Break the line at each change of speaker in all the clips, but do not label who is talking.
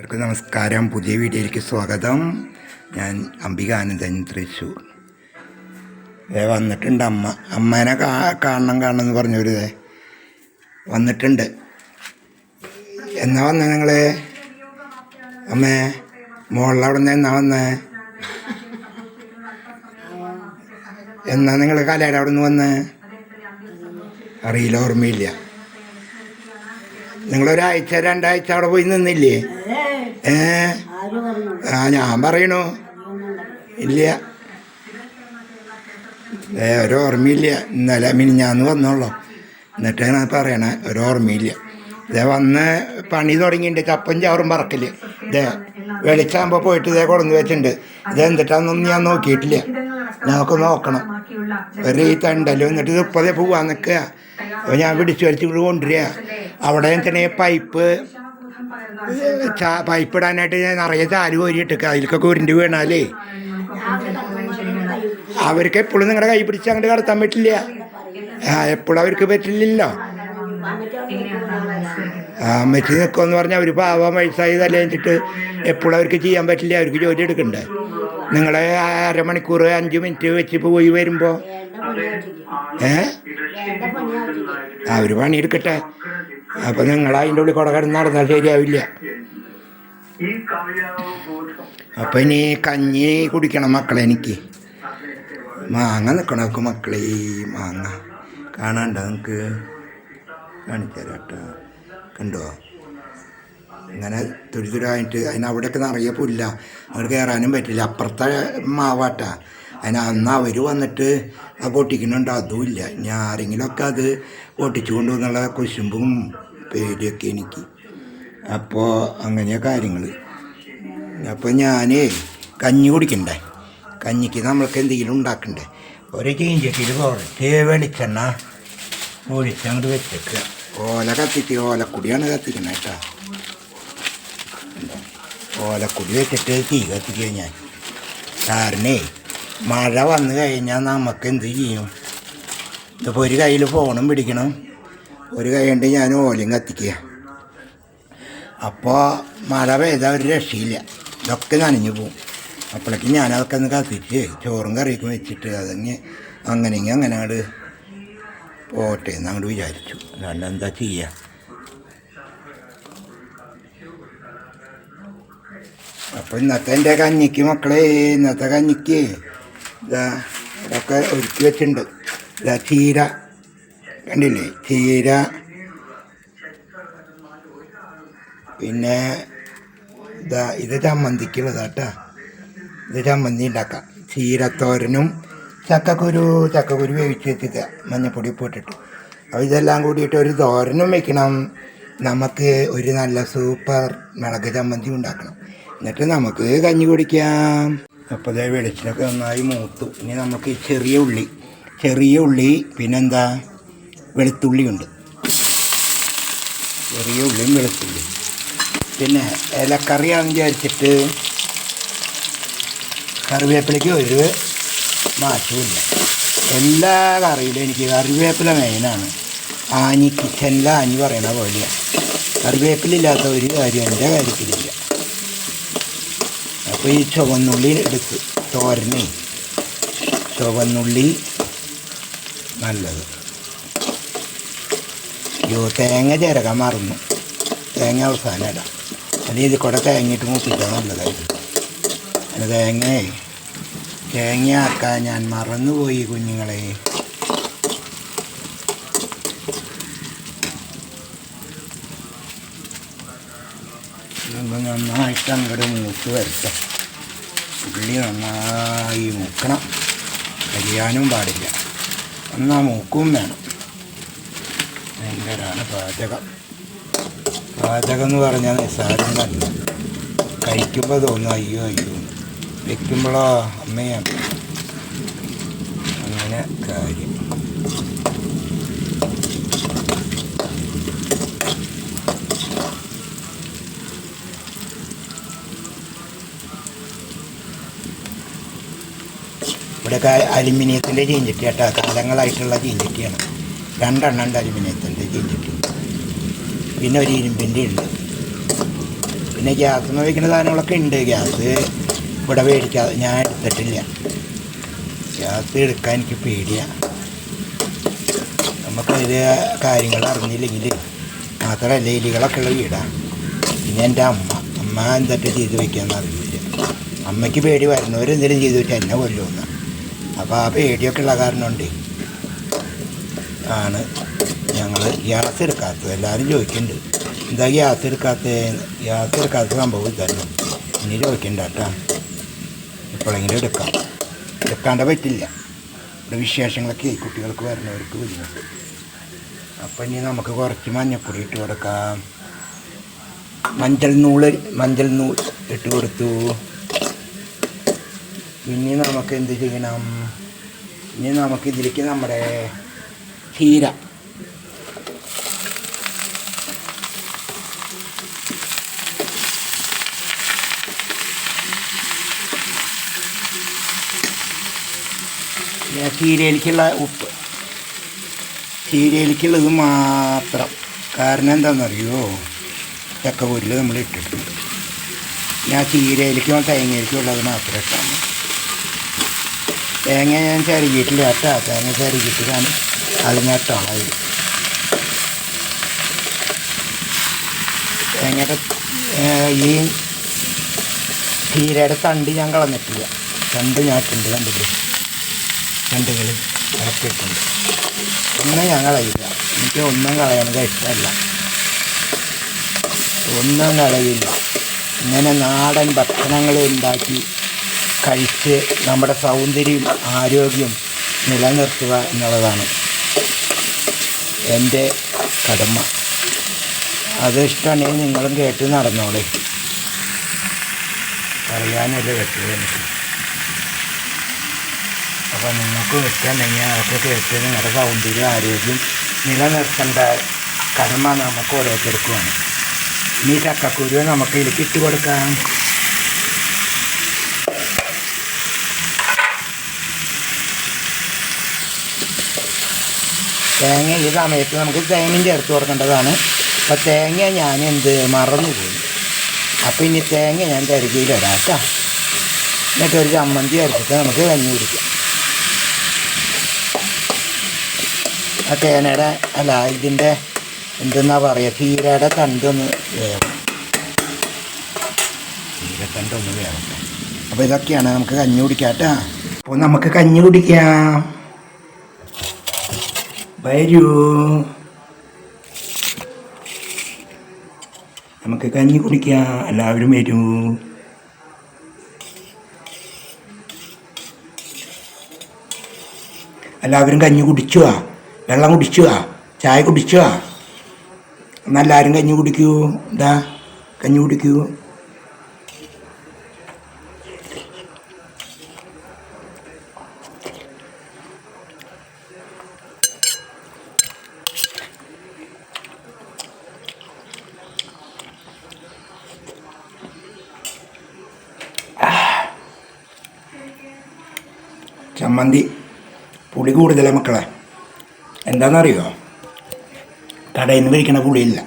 എല്ലാവർക്കും നമസ്കാരം. പുതിയ വീഡിയോയിലേക്ക് സ്വാഗതം. ഞാൻ അംബിക ആനന്ദൻ തൃശ്ശൂർ വന്നിട്ടുണ്ട് അമ്മ. അമ്മേനെ കാ കാണണം കാണണം എന്ന് പറഞ്ഞവര് വന്നിട്ടുണ്ട്. എന്നാ വന്നേ നിങ്ങൾ അമ്മേ മോളിലവിടെ നിന്ന് എന്നാ വന്നേ? എന്നാ നിങ്ങൾ കലയുടെ അവിടെ നിന്ന് വന്നേ? അറിയില്ല ഓർമ്മയില്ല. നിങ്ങളൊരാഴ്ച രണ്ടാഴ്ച അവിടെ പോയി നിന്നില്ലേ? ഏ? ആ ഞാൻ പറയണു. ഇല്ല. ഏ ഒരോർമ്മയില്ല. ഇന്നലെ മിനിഞ്ഞാന്ന് വന്നോളൂ. എന്നിട്ടാണ് പറയണേ. ഒരോർമ്മയില്ല. ഇതേ വന്ന് പണി തുടങ്ങിയിട്ടുണ്ട് ചപ്പം ചവറും പറക്കൽ. ഇതേ വെളിച്ചാകുമ്പോൾ പോയിട്ട് ഇതേ കൊടുന്ന് വെച്ചിട്ടുണ്ട് ഇത് എന്തിട്ടാന്നൊന്നും ഞാൻ നോക്കിയിട്ടില്ല. ഞങ്ങൾക്ക് നോക്കണം. ഒരു ഈ തണ്ടല്ലോ എന്നിട്ട് ഇത് ഇപ്പതേ പോവാൻ നിൽക്കുക അപ്പോൾ ഞാൻ പിടിച്ചു വലിച്ചു കൊണ്ടുവരിക. അവിടെ തന്നെ പൈപ്പ് പൈപ്പ് ഇടാനായിട്ട് ഞാൻ നിറയെ ചാൽ കോരിയിട്ടേക്ക്. അതിലൊക്കെ ഉരുണ്ട് വീണാലേ. അവർക്ക് എപ്പോഴും നിങ്ങളുടെ കൈ പിടിച്ച് അങ്ങോട്ട് കടത്താൻ പറ്റില്ല. എപ്പോഴും അവർക്ക് പറ്റില്ലല്ലോ. അമ്മച്ചി നിൽക്കുമെന്ന് പറഞ്ഞാൽ അവർ പാവം വയസ്സായി തലേച്ചിട്ട് എപ്പോഴും അവർക്ക് ചെയ്യാൻ പറ്റില്ല. അവർക്ക് ജോലി എടുക്കണ്ടേ. നിങ്ങളെ അരമണിക്കൂർ അഞ്ച് മിനിറ്റ് വെച്ച് പോയി വരുമ്പോൾ ഏ? പണി പണിയെടുക്കട്ടെ അപ്പം നിങ്ങൾ അതിന്റെ ഉള്ളിൽ കുട കിടന്ന് നടന്നാൽ ശരിയാവില്ല. അപ്പം ഇനി കഞ്ഞി കുടിക്കണം മക്കളെ എനിക്ക്. മാങ്ങ നിൽക്കണമൊക്കെ മക്കളെ? മാങ്ങ കാണണ്ട നിങ്ങൾക്ക് കാണിച്ചു തരാം കണ്ടോ? ഇങ്ങനെ തുരിതുരായിട്ട് അതിന് അവിടെയൊക്കെ നിറയെ പുല്ല. അവിടെ കയറാനും പറ്റില്ല. അപ്പുറത്തെ മാവാട്ടാ. അതിന് അന്ന് അവർ വന്നിട്ട് അത് പൊട്ടിക്കുന്നുണ്ട്. അതുമില്ല ഞാൻ ആരെങ്കിലുമൊക്കെ അത് പൊട്ടിച്ചു കൊണ്ടുവന്നുള്ള കുശുമ്പും പേടിയൊക്കെ എനിക്ക്. അപ്പോൾ അങ്ങനെ കാര്യങ്ങൾ അപ്പോൾ ഞാൻ കഞ്ഞി കുടിക്കണ്ടേ? കഞ്ഞിക്ക് നമ്മൾക്ക് എന്തെങ്കിലും ഉണ്ടാക്കണ്ടേ? ഒരു ചീഞ്ചട്ടിയിൽ കുറച്ച് വെളിച്ചെണ്ണ ഒഴിച്ചങ്ങോട്ട് വെച്ചേക്കുക. ഓല കത്തിക്ക് ഓലക്കുടിയാണ് കത്തിക്കുന്നത് കേട്ടോ. ഓലക്കുടി വെച്ചിട്ട് തീ കത്തിക്കുക ഞാൻ. കാരണേ മഴ വന്നു കഴിഞ്ഞാൽ നമുക്ക് എന്ത് ചെയ്യും? ഇതിപ്പോൾ ഒരു കയ്യിൽ ഫോണും പിടിക്കണം. ഒരു കൈ കൊണ്ട് ഞാൻ ഓലയും കത്തിക്കുക. അപ്പോൾ മഴ പെയ്താൽ ഒരു രക്ഷയില്ല. ഇതൊക്കെ നനഞ്ഞു പോവും. അപ്പോഴേക്കും ഞാനതൊക്കെ ഒന്ന് കത്തിച്ച് ചോറും കറിയൊക്കെ വെച്ചിട്ട് അതങ്ങ് അങ്ങനെയെങ്കിൽ അങ്ങനെ അങ്ങോട്ട് പോട്ടെ എന്ന് അങ്ങോട്ട് വിചാരിച്ചു. അല്ലാണ്ട് എന്താ ചെയ്യുക അപ്പോൾ ഇന്നത്തെ എന്റെ കഞ്ഞിക്ക് മക്കളെ ഇന്നത്തെ കഞ്ഞിക്ക് ഇതൊക്കെ ഒരുക്കി വെച്ചിട്ടുണ്ട്. ഇതാ ചീര. കണ്ടില്ലേ? ചീര. പിന്നെ ഇതാ ഇത് ചമ്മന്തിക്കുള്ളതാട്ടാ. ഇത് ചമ്മന്തി ഉണ്ടാക്കാം. ചീരത്തോരനും ചക്കക്കുരു ചക്കക്കുരു വേവിച്ച് വെച്ചിട്ട് മഞ്ഞപ്പൊടി പോട്ടിട്ട് അപ്പോൾ ഇതെല്ലാം കൂടിയിട്ട് ഒരു തോരനും വെക്കണം. നമുക്ക് ഒരു നല്ല സൂപ്പർ മുളക് ചമ്മന്തി ഉണ്ടാക്കണം. എന്നിട്ട് നമുക്ക് കഞ്ഞി കുടിക്കാം. അപ്പോൾ അതായത് വെളിച്ചിനൊക്കെ നന്നായി മൂത്തു. ഇനി നമുക്ക് ചെറിയ ഉള്ളി ചെറിയ ഉള്ളി പിന്നെന്താ? വെളുത്തുള്ളിയുണ്ട്. ചെറിയ ഉള്ളിയും വെളുത്തുള്ളി പിന്നെ ഇലക്കറിയാണെന്ന് വിചാരിച്ചിട്ട് കറിവേപ്പിലയ്ക്ക് ഒരു മാറ്റമില്ല എല്ലാ കറിയിലും എനിക്ക് കറിവേപ്പില മെയിനാണ് ആഞ്ഞി കിച്ചനിലെ ആഞ്ഞി പറയണ പോലെയാണ് കറിവേപ്പിലില്ലാത്ത ഒരു കാര്യം എന്റെ കാര്യത്തിലില്ല. അപ്പോൾ ഈ ചുവന്നുള്ളി എടുത്ത് തോരനെ. ചുവന്നുള്ളി നല്ലത്. യോ തേങ്ങ ചിരകാൻ മറന്നു. തേങ്ങ അവസാനം ഇടാം അല്ലെങ്കിൽ ഇതിൽ കൂടെ തേങ്ങയിട്ട് മൂപ്പിച്ചാൽ നല്ലതായിരുന്നു തേങ്ങയെ തേങ്ങ. തേങ്ങ ഞാൻ മറന്നുപോയി കുഞ്ഞുങ്ങളെ. ഇതൊന്ന് നന്നായിട്ട് അങ്ങോട്ട് മൂത്ത് വരട്ടെ. ഉള്ളി നന്നായി മൂക്കണം. കരിയാനും പാടില്ല. എന്നാൽ മൂക്കും വേണം. ഭയങ്കരമാണ് പാചകം. പാചകം എന്ന് പറഞ്ഞാൽ നിസ്സാരം തന്നെ കഴിക്കുമ്പോൾ തോന്നും അയ്യോ അയ്യോ. വെക്കുമ്പോഴോ അമ്മയാണ് അങ്ങനെ കാര്യം. ഇവിടെയൊക്കെ അലുമിനിയത്തിന്റെ ചീഞ്ചട്ടി കേട്ടോ കാലങ്ങളായിട്ടുള്ള ചീഞ്ചട്ടിയാണ് രണ്ടെണ്ണം ഉണ്ട് അലുമിനിയത്തിന്റെ ചീഞ്ചട്ടി പിന്നെ ഒരു ഇരുമ്പിന്റെ ഉണ്ട്. പിന്നെ ഗ്യാസ് എന്ന് വയ്ക്കുന്ന സാധനങ്ങളൊക്കെ ഉണ്ട്. ഗ്യാസ് ഇവിടെ മേടിക്കാതെ ഞാൻ എടുത്തിട്ടില്ല. ഗ്യാസ് എടുക്കാൻ എനിക്ക് പേടിയാണ് നമുക്ക് അതിൽ കാര്യങ്ങൾ അറിഞ്ഞില്ലെങ്കിൽ മാത്രമല്ല എലികളൊക്കെ ഉള്ള വീടാണ് പിന്നെ എന്റെ അമ്മ. അമ്മ എന്തൊക്കെ ചെയ്ത് വയ്ക്കാമെന്ന് അറിയില്ല അമ്മയ്ക്ക് പേടി വരുന്നവരെന്തെങ്കിലും ചെയ്ത് വെച്ചാൽ എന്നെ കൊല്ലുമെന്ന്. അപ്പോൾ ആ പേടിയൊക്കെ ഉള്ള കാരണം കൊണ്ട് ആണ് ഞങ്ങൾ ഗ്യാസ് എടുക്കാത്തത്. എല്ലാവരും ചോദിക്കുന്നുണ്ട് എന്താ ഗ്യാസ് എടുക്കാത്ത ഗ്യാസ് എടുക്കാത്ത സംഭവം ഇതന്നെ. ഇനി ചോദിക്കണ്ട കേട്ടോ. എപ്പോഴെങ്കിലും എടുക്കാം. എടുക്കാണ്ട് പറ്റില്ല. ഇവിടെ വിശേഷങ്ങളൊക്കെ കുട്ടികൾക്ക് വരുന്നവർക്ക് ബുദ്ധിമുട്ട് അപ്പം ഇനി നമുക്ക് കുറച്ച് മഞ്ഞപ്പൊടി ഇട്ട് കൊടുക്കാം. മഞ്ചൾ നൂൾ മഞ്ചൾ നൂൾ ഇട്ട് കൊടുത്തു. ഇനി നമുക്ക് എന്ത് ചെയ്യണം? ഇനി നമുക്ക് ഇതിലേക്ക് നമ്മുടെ ഹീര. ഹീരയിലേക്കുള്ള ഉപ്പ്. ഹീരയിലേക്കുള്ളത് മാത്രം. കാരണം എന്താണെന്നറിയോ? ചക്കപ്പൊരിൽ നമ്മൾ ഇട്ടിട്ടുണ്ട്. ഞാൻ ചീരയിലേക്കും തേങ്ങയിലേക്കും ഉള്ളത് മാത്രം ഇട്ടാൽ മതി. തേങ്ങ ഞാൻ ചരുകിയിട്ടില്ല കേട്ടോ തേങ്ങ ചിരകിയിട്ട് ഞാൻ അതിനകത്താണ് അതിൽ തേങ്ങയുടെ ഈ ചീരയുടെ തണ്ട് ഞാൻ കളഞ്ഞിട്ടില്ല. ഇട്ടുണ്ട് കണ്ടില്ലേ തണ്ടുകൾ അതൊക്കെ ഇട്ടുണ്ട് ഒന്നും ഞാൻ കളയില്ല. എനിക്ക് ഒന്നും കളയണത് ഇഷ്ടമല്ല. ഒന്നും കളയില്ല. ഇങ്ങനെ നാടൻ ഭക്ഷണങ്ങൾ ഉണ്ടാക്കി കഴിച്ച് നമ്മുടെ സൗന്ദര്യം ആരോഗ്യം നിലനിർത്തുക എന്നുള്ളതാണ് എന്റെ കടമ. അത് ഇഷ്ടമാണെങ്കിൽ നിങ്ങളും കേട്ട് നടന്നോളെ. പറയാനല്ലേ പറ്റുള്ളൂ എനിക്ക്. അപ്പോൾ നിങ്ങൾക്ക് ഇഷ്ടമുണ്ടെങ്കിൽ അതൊക്കെ കേട്ട് നിങ്ങളുടെ സൗന്ദര്യം ആരോഗ്യം നിലനിർത്തേണ്ട കടമ നമുക്ക് ഓരോരുത്തർക്കുമാണ് ഇനി ചക്കക്കുരു നമുക്ക് ഇതിലേക്ക് കൊടുക്കാം തേങ്ങ ഈ സമയത്ത് നമുക്ക് തേങ്ങിന്റെ അടുത്ത് കൊടുക്കേണ്ടതാണ്. അപ്പോൾ തേങ്ങ ഞാൻ എന്ത് മറന്നുപോയി അപ്പോൾ ഇനി തേങ്ങ ഞാൻ തിരക്കിയിലിടാം കേട്ടോ എന്നിട്ട് ഒരു ചമ്മന്തി അരച്ചിട്ട് നമുക്ക് കഞ്ഞി കുടിക്കാം. ആ തേനയുടെ അല്ല ഇതിന്റെ എന്തെന്നാ പറയുക ചീരയുടെ തണ്ടൊന്ന് വേണം ചീരത്തണ്ടൊന്ന് വേണം അപ്പോൾ ഇതൊക്കെയാണ് നമുക്ക് കഞ്ഞി കുടിക്കാം കേട്ടോ അപ്പോൾ നമുക്ക് കഞ്ഞി കുടിക്കാം. വരൂ. നമുക്ക് കഞ്ഞി കുടിക്കാം. എല്ലാവരും വരൂ. എല്ലാവരും കഞ്ഞി കുടിച്ചുവാ. വെള്ളം കുടിച്ചുവാ. ചായ കുടിച്ചുവാ. എന്നെല്ലാവരും കഞ്ഞി കുടിക്കൂ. എന്താ? കഞ്ഞി കുടിക്കൂ. ചമ്മന്തി പുളി കൂടുതലാണ് മക്കളെ. എന്താണെന്നറിയോ കടയിൽ നിന്ന് കഴിക്കണ പുളിയില്ല.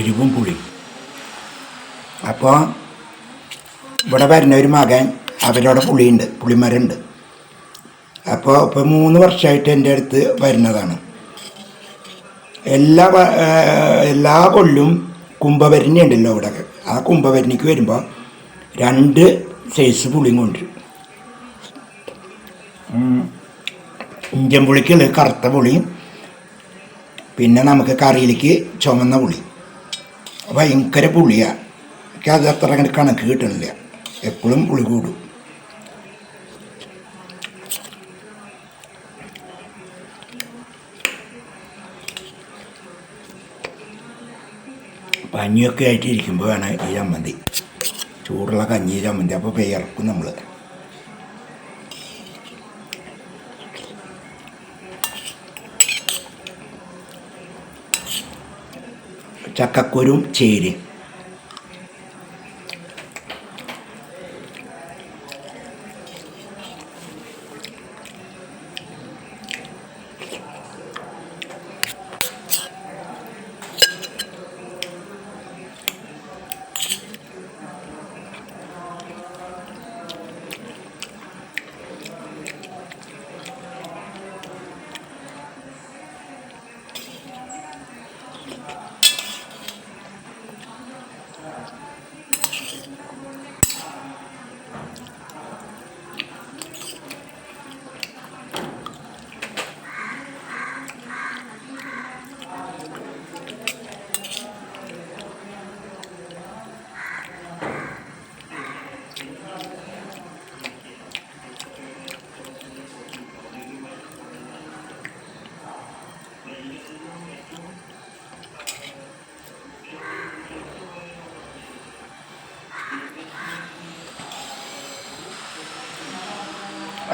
എരിവും പുളി അപ്പോൾ ഇവിടെ വരുന്ന ഒരു മകൻ അവരവിടെ പുളിയുണ്ട് പുളിമരുണ്ട്. അപ്പോൾ ഇപ്പോൾ മൂന്ന് വർഷമായിട്ട് എന്റെ അടുത്ത് വരുന്നതാണ്. എല്ലാ എല്ലാ കൊല്ലും കുംഭഭരണി ഉണ്ടല്ലോ അവിടെ. ആ കുംഭഭരണിക്ക് വരുമ്പോൾ രണ്ട് സൈസ് പുളിയും കൊണ്ടുവരും. ഇഞ്ചൻ പുളിക്കുള്ള കറുത്ത പുളിയും പിന്നെ നമുക്ക് കറിയിലേക്ക് ചുമന്ന പുളി. ഭയങ്കര പുളിയാണ് എനിക്ക് അത് അത്ര കണക്ക് കിട്ടണില്ല. എപ്പോഴും പുളി കൂടും. പനിയൊക്കെ ആയിട്ട് ഇരിക്കുമ്പോൾ വേണം ഈ ചമ്മന്തി. ചൂടുള്ള കഞ്ഞി ചമ്മന്തി. അപ്പോൾ വിയർക്കും നമ്മൾ ചക്കക്കുരും ചേരും.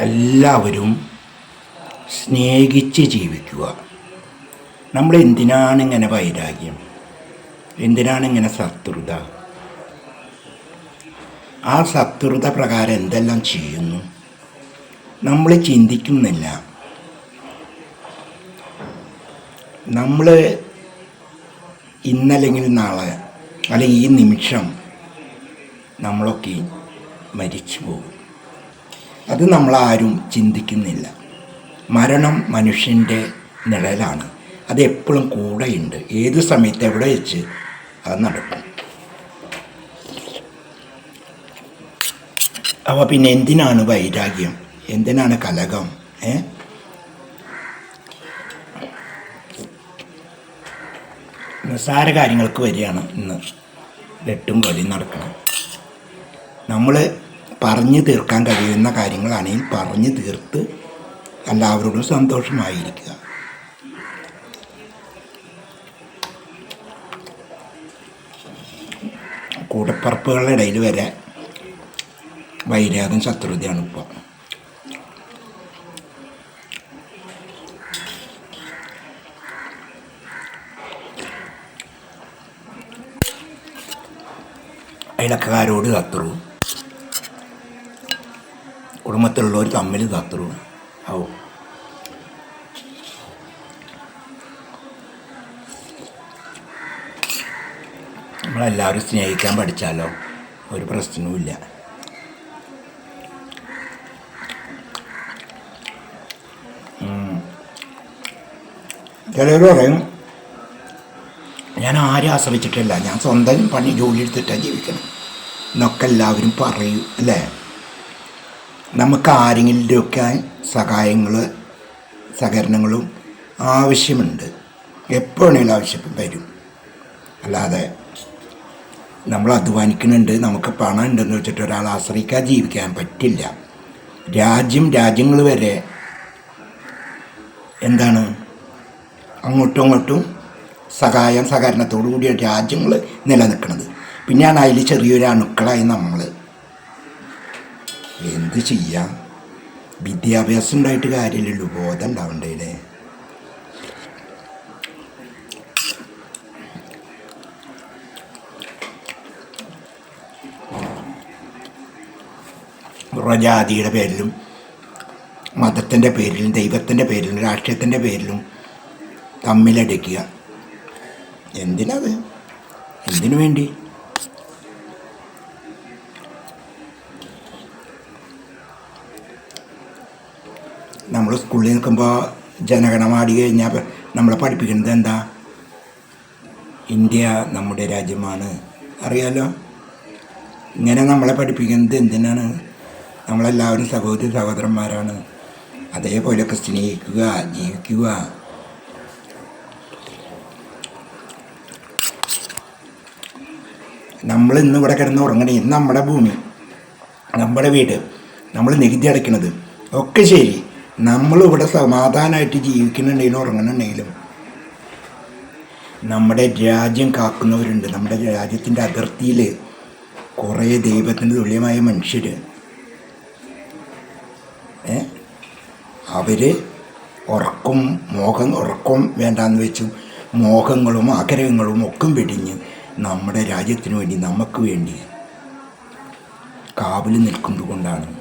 എല്ലാവരും സ്നേഹിച്ച് ജീവിക്കുക. നമ്മൾ എന്തിനാണ് ഇങ്ങനെ വൈരാഗ്യം? എന്തിനാണ് ഇങ്ങനെ ശത്രുത? ആ ശത്രുത പ്രകാരം എന്തെല്ലാം ചെയ്യുന്നു? നമ്മൾ ചിന്തിക്കുന്നില്ല. നമ്മൾ ഇന്നല്ലെങ്കിൽ നാളെ അല്ലെങ്കിൽ ഈ നിമിഷം നമ്മളൊക്കെ മരിച്ചു പോകും. അത് നമ്മളാരും ചിന്തിക്കുന്നില്ല. മരണം മനുഷ്യന്റെ നിഴലാണ്. അത് എപ്പോഴും കൂടെയുണ്ട്. ഏത് സമയത്ത് എവിടെ വെച്ച് അത് നടക്കും. അപ്പോൾ പിന്നെ എന്തിനാണ് വൈരാഗ്യം? എന്തിനാണ് കലകം ഏ? നിസ്സാര കാര്യങ്ങൾക്ക് വരികയാണ് ഇന്ന്. വെട്ടും കൊലയും നടക്കണം. നമ്മൾ പറഞ്ഞു തീർക്കാൻ കഴിയുന്ന കാര്യങ്ങളാണെങ്കിൽ പറഞ്ഞു തീർത്ത് എല്ലാവരോടും സന്തോഷമായിരിക്കുക. കൂടപ്പറപ്പുകളുടെ ഇടയിൽ വരെ വൈരാഗം ശത്രുതയാണ് ഇപ്പോൾ അയലക്കാരോട് ശത്രു കുടുംബത്തിലുള്ളവർ തമ്മിൽ ശത്രു ആവോ നമ്മളെല്ലാവരും സ്നേഹിക്കാൻ പഠിച്ചാലോ? ഒരു പ്രശ്നവുമില്ല ചിലർ പറയും ഞാൻ ആരും ആശ്രയിച്ചിട്ടില്ല. ഞാൻ സ്വന്തം പണി ജോലി എടുത്തിട്ടാണ് ജീവിക്കണം. എന്നൊക്കെ എല്ലാവരും പറയും അല്ലേ? നമുക്ക് ആരെങ്കിലുമൊക്കെ സഹായങ്ങൾ സഹകരണങ്ങളും ആവശ്യമുണ്ട്. എപ്പോഴാണെങ്കിലും ആവശ്യം വരും. അല്ലാതെ നമ്മൾ അധ്വാനിക്കുന്നുണ്ട് നമുക്ക് പണം ഉണ്ടെന്ന് വെച്ചിട്ട് ഒരാൾ ആശ്രയിക്കാതെ ജീവിക്കാൻ പറ്റില്ല. രാജ്യം രാജ്യങ്ങൾ വരെ എന്താണ്? അങ്ങോട്ടും ഇങ്ങോട്ടും സഹായം സഹകരണത്തോടു കൂടിയ രാജ്യങ്ങൾ നിലനിൽക്കുന്നത്. പിന്നെയാണ് അതിൽ ചെറിയൊരു അണുക്കളായി നമ്മൾ എന്ത് ചെയ്യാം? വിദ്യാഭ്യാസം ഉണ്ടായിട്ട് കാര്യമില്ലല്ലോ ബോധം ഉണ്ടാവണ്ടേ ജാതിയുടെ പേരിലും മതത്തിന്റെ പേരിലും ദൈവത്തിന്റെ പേരിലും രാഷ്ട്രീയത്തിന്റെ പേരിലും തമ്മിലടിക്കുക. എന്തിനത്? എന്തിനു വേണ്ടി നമ്മൾ സ്കൂളിൽ നിൽക്കുമ്പോൾ ജനഗണമാടി കഴിഞ്ഞാൽ നമ്മളെ പഠിപ്പിക്കുന്നത് എന്താ? ഇന്ത്യ നമ്മുടെ രാജ്യമാണ്. അറിയാലോ? ഇങ്ങനെ നമ്മളെ പഠിപ്പിക്കുന്നത് എന്തിനാണ്? നമ്മളെല്ലാവരും സഹോദരി സഹോദരന്മാരാണ്. അതേപോലെയൊക്കെ സ്നേഹിക്കുക ജീവിക്കുക. നമ്മൾ ഇന്ന് ഇവിടെ കിടന്ന് ഉറങ്ങണേ ഇന്ന് നമ്മുടെ ഭൂമി നമ്മുടെ വീട് നമ്മൾ നികുതി അടയ്ക്കണത് ഒക്കെ ശരി. നമ്മളിവിടെ സമാധാനമായിട്ട് ജീവിക്കുന്നുണ്ടെങ്കിലും ഉറങ്ങുന്നുണ്ടെങ്കിലും നമ്മുടെ രാജ്യം കാക്കുന്നവരുണ്ട്. നമ്മുടെ രാജ്യത്തിന്റെ അതിർത്തിയിൽ കുറേ ദൈവത്തിന്റെ തുല്യമായ മനുഷ്യർ. അവർ ഉറക്കും മോഹം ഉറക്കം വേണ്ടാന്ന് വെച്ചു. മോഹങ്ങളും ആഗ്രഹങ്ങളും ഒക്കെ വെടിഞ്ഞ് നമ്മുടെ രാജ്യത്തിന് വേണ്ടി നമുക്ക് വേണ്ടി കാവൽ നിൽക്കുന്നത് കൊണ്ടാണ്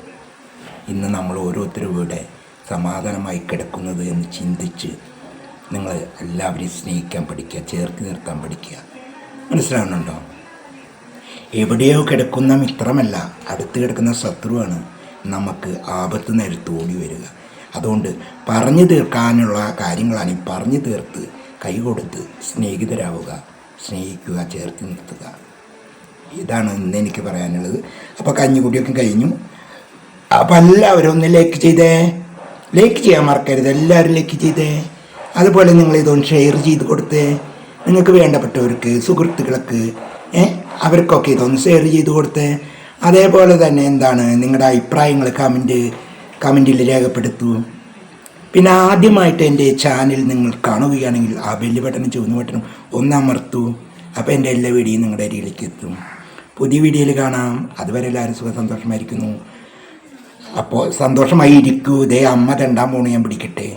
ഇന്ന് നമ്മൾ ഓരോരുത്തരും ഇവിടെ സമാധാനമായി കിടക്കുന്നത് എന്ന് ചിന്തിച്ച് നിങ്ങൾ എല്ലാവരെയും സ്നേഹിക്കാൻ പഠിക്കുക ചേർത്ത് നിർത്താൻ പഠിക്കുക. മനസ്സിലാവുന്നുണ്ടോ? എവിടെയോ കിടക്കുന്ന മിത്രമല്ല അടുത്ത് കിടക്കുന്ന ശത്രുവാണ് നമുക്ക് ആപത്ത് നേരത്ത് ഓടി വരിക. അതുകൊണ്ട് പറഞ്ഞു തീർക്കാനുള്ള കാര്യങ്ങളാണ് ഈ പറഞ്ഞു തീർത്ത് കൈ കൊടുത്ത് സ്നേഹിതരാവുക സ്നേഹിക്കുക ചേർത്ത് നിർത്തുക. ഇതാണ് ഇന്ന് എനിക്ക് പറയാനുള്ളത്. അപ്പോൾ കഞ്ഞിക്കുടിയൊക്കെ കഴിഞ്ഞു. അപ്പോൾ എല്ലാവരും ഒന്ന് ലൈക്ക് ചെയ്തേ. ലൈക്ക് ചെയ്യാൻ മറക്കരുത്. എല്ലാവരും ലൈക്ക് ചെയ്തേ. അതുപോലെ നിങ്ങൾ ഇതൊന്ന് ഷെയർ ചെയ്ത് കൊടുത്തേ. നിങ്ങൾക്ക് വേണ്ടപ്പെട്ടവർക്ക് സുഹൃത്തുക്കൾക്ക് അവർക്കൊക്കെ ഇതൊന്ന് ഷെയർ ചെയ്ത് കൊടുത്തേ. അതേപോലെ തന്നെ എന്താണ് നിങ്ങളുടെ അഭിപ്രായങ്ങൾ കമന്റ് കമന്റിൽ രേഖപ്പെടുത്തൂ. പിന്നെ ആദ്യമായിട്ട് എന്റെ ചാനൽ നിങ്ങൾ കാണുകയാണെങ്കിൽ ആ ബെല്ല് ബട്ടണും ചുവന്ന ബട്ടണും ഒന്ന് അമർത്തൂ. അപ്പോൾ എന്റെ എല്ലാ വീഡിയോയും നിങ്ങളുടെ അരിയിലേക്ക് എത്തും. പുതിയ വീഡിയോയിൽ കാണാം. അതുവരെ എല്ലാവരും സുഖ സന്തോഷമായിരിക്കുന്നു. അപ്പോൾ സന്തോഷമായി ഇരിക്കൂ ഇതേ അമ്മ രണ്ടാം മൂന്ന് ഞാൻ പിടിക്കട്ടെ.